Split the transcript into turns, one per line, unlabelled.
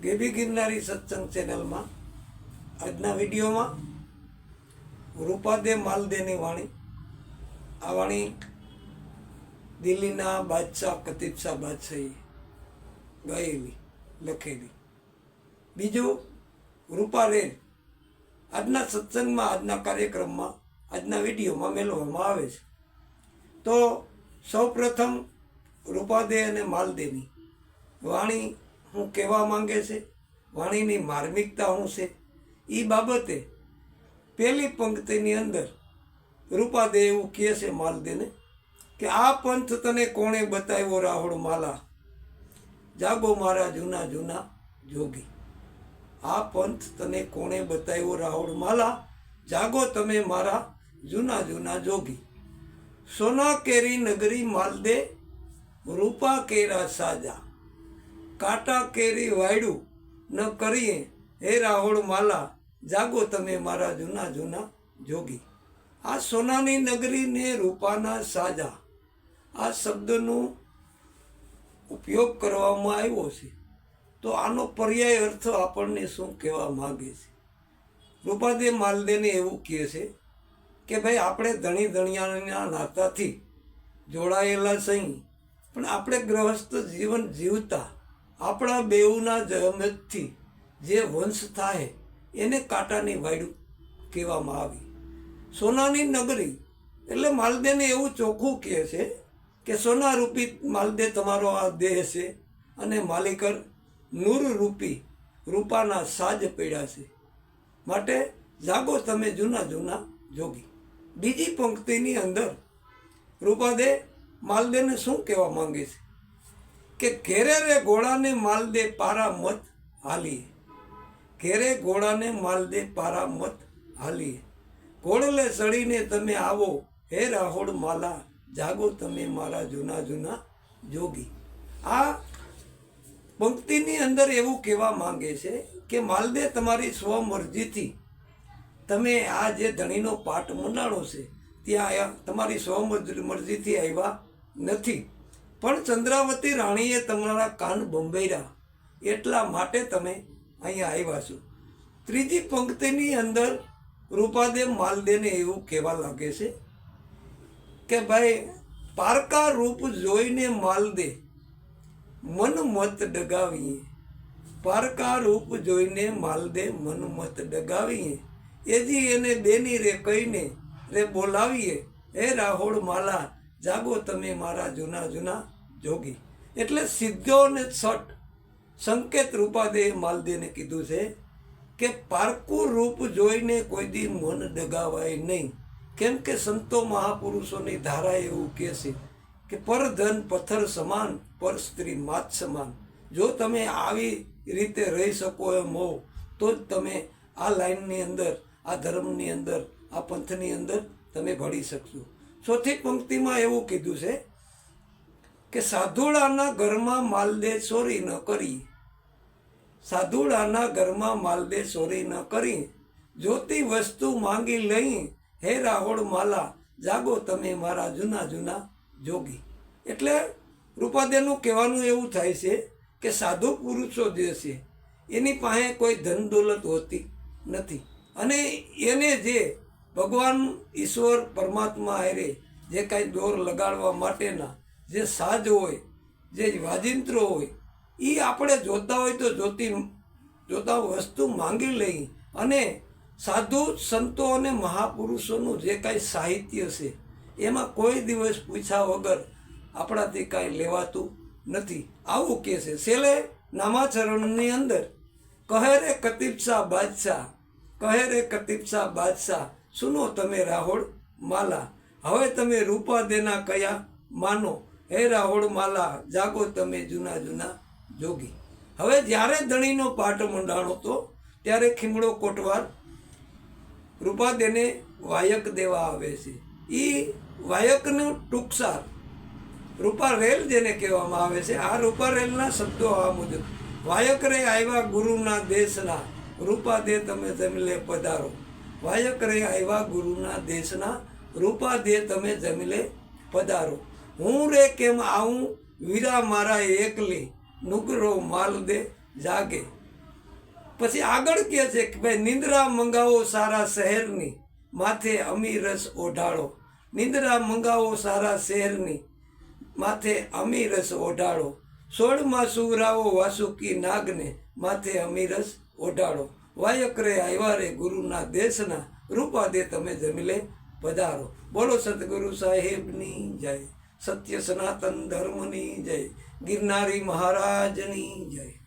Baby ગિરનારી સત્સંગ ચેનલમાં, આજના વિડીયોમાં રૂપાદે માલદેની વાણી. આ વાણી દિલ્હીના બાદશાહ કતીબશાહ બાદશાહી ગાયેલી, લખેલી. બીજું, રૂપા રેલ. આજના સત્સંગમાં, આજના કાર્યક્રમમાં, આજના વિડીયોમાં મેળવવામાં આવે છે. તો સૌપ્રથમ રૂપાદે અને માલદેની વાણી હું કહેવા માંગે છે, વાણીની માર્મિકતા શું છે. એ બાબતે પહેલી પંક્તિની અંદર રૂપાદે એવું કહે છે માલદેને કે આ પંથ તને કોણે બતાવ્યો રાહોળ માલા? જાગો મારા જૂના જૂના જોગી. આ પંથ તને કોણે બતાવ્યો રાહુલ માલા? જાગો તમે મારા જૂના જૂના જોગી. સોના કેરી નગરી માલદે, રૂપા કેરા સાજા. કાંટા કેરી વાયડું ન કરીએ. હે રાહુલ માલા, જાગો તમે મારા જૂના જૂના જોગી. આ સોનાની નગરીને રૂપાના સાજા. આ શબ્દનો ઉપયોગ કરવામાં આવ્યો છે. તો આનો પર્યાય અર્થ આપણને શું કહેવા માંગે છે? રૂપાદે માલદેને એવું કહે છે કે ભાઈ, આપણે ધણી ધણિયાના નાતાથી જોડાયેલા સહી, પણ આપણે ગ્રહસ્થ જીવન જીવતા આપણા બેઉના જમતથી જે વંશ થાય, એને કાંટાની વાયડું કહેવામાં આવી. સોનાની નગરી, એટલે માલદેને એવું ચોખ્ખું કહે છે કે સોના રૂપી માલદે તમારો આ દેહ છે અને માલિકર નૂર રૂપી રૂપાના સાજ પડ્યા છે. માટે જાગો તમે જૂના જૂના જોગી. બીજી પંક્તિની અંદર રૂપાદે માલદેને શું કહેવા માંગે છે? કે ઘેરે રે ઘોડાને માલદે પારા મત હાલીએ ઘેરે ઘોડાને માલદે પારા મત હાલીએ ઘોડલે ચડીને તમે આવો. હે રાહોડ માલા, જાગો તમે મારા જૂના જૂના જોગી. આ પંક્તિની અંદર એવું કહેવા માંગે છે કે માલદે તમારી સ્વમરજીથી. તમે આ જે ધણીનો પાઠ મંડાણો છે, ત્યાં તમારી સ્વમરજીથી આવ્યા નથી. પણ ચંદ્રાવતી રાણીએ તમારા કાન બંબેર્યા એટલા માટે તમે અહીંયા આવ્યા છો. ત્રીજી પંક્તિની અંદર રૂપાદેવ માલદેને એવું કહેવા લાગે છે કે ભાઈ, પારકા રૂપ જોઈને માલદે મન મત ડગાવીએ. પારકા રૂપ જોઈને માલદે મન મત ડગાવીએ. એજી એને બેની રે કહીને રે બોલાવીએ. હે રાહોળ માલા જાગો તમે મારા જૂના જૂના જોગી. એટલે સિદ્ધોને સટ સંકેત રૂપાદેય માલદેને કીધું છે કે પારકું રૂપ જોઈને કોઈ દી મન ડગાવાય નહીં. કેમ કે સંતો મહાપુરુષોની ધારા એવું કહે છે કે પર ધન પથ્થર સમાન, પર સ્ત્રી માત સમાન. જો તમે આવી રીતે રહી શકો એમ હો તો જ તમે આ લાઈનની અંદર, આ ધર્મની અંદર, આ પંથની અંદર તમે ભળી શકશો. ચોથી પંક્તિમાં એવું કીધું છે કે સાધુડાના ઘરમાં માલદે ચોરી ન કરી. સાધુડાના ઘરમાં માલદે ચોરી ન કરી. જોતી વસ્તુ માંગી લઈ, હે રાહોળ માલા, જાગો તમે મારા જૂના જૂના જોગી. એટલે રૂપાદેનું કહેવાનું એવું થાય છે કે સાધુ પુરુષો જે છે, એની પાસે કોઈ ધન દોલત હોતી નથી. અને એને જે ભગવાન ઈશ્વર પરમાત્મા હારે જે કાંઈ દોર લગાડવા માટેના જે સાજ હોય, જે વાજિંત્રો હોય એ આપણે જોતા હોય તો જોતી, જોતા વસ્તુ માંગી લઈ અને સાધુ, સંતો અને મહાપુરુષોનું જે કાંઈ સાહિત્ય છે, એમાં કોઈ દિવસ પૂછ્યા વગર આપણાથી કાંઈ લેવાતું નથી. આવું કહે છે. છેલ્લે નામાચરણની અંદર, કહે રે કતીબશાહ બાદશાહ, કહે રે કતીબશાહ બાદશાહ સુનો તમે રાહોળ માલા. હવે તમે રૂપા દેના કયા માનો. હે રાહોળ માલા, જાગો તમે જૂના જૂના જોગી. હવે જ્યારે ધણીનો પાઠ મંડાણો હતો, ત્યારે ખીમડો કોટવાર રૂપાદેને વાયક દેવા આવે છે. એ વાયકનું ટૂંકસાર રૂપા રેલ જેને કહેવામાં આવે છે. આ રૂપા રેલના શબ્દો આ મુજબ. વાયક રે આવ્યા ગુરુના દેશના. રૂપા દે તમે તેમને પધારો. વાયક રે આવ્યા ગુરુના દેશના રૂપા દે તમે જમીલે પધારો. હું રે કેમ આવું? વીરા મારા એકલી નુગરો માલ દે જાગે. પછી આગળ કહે છે કે ભાઈ, નિંદ્રા મંગાવો સારા શહેરની માથે અમી રસ ઓઢાળો. નિંદ્રા મંગાવો સારા શહેરની માથે અમી રસ ઓઢાળો. સોળમાં સુવરાવો વાસુકી નાગને માથે અમી રસ ઓઢાળો. વાયકરે આવ્યા રે ગુરુના દેશના રૂપા દે તમે જમીલે પધારો. બોલો સદગુરુ સાહેબની જય. સત્ય સનાતન ધર્મની જય. ગિરનારી મહારાજની જય.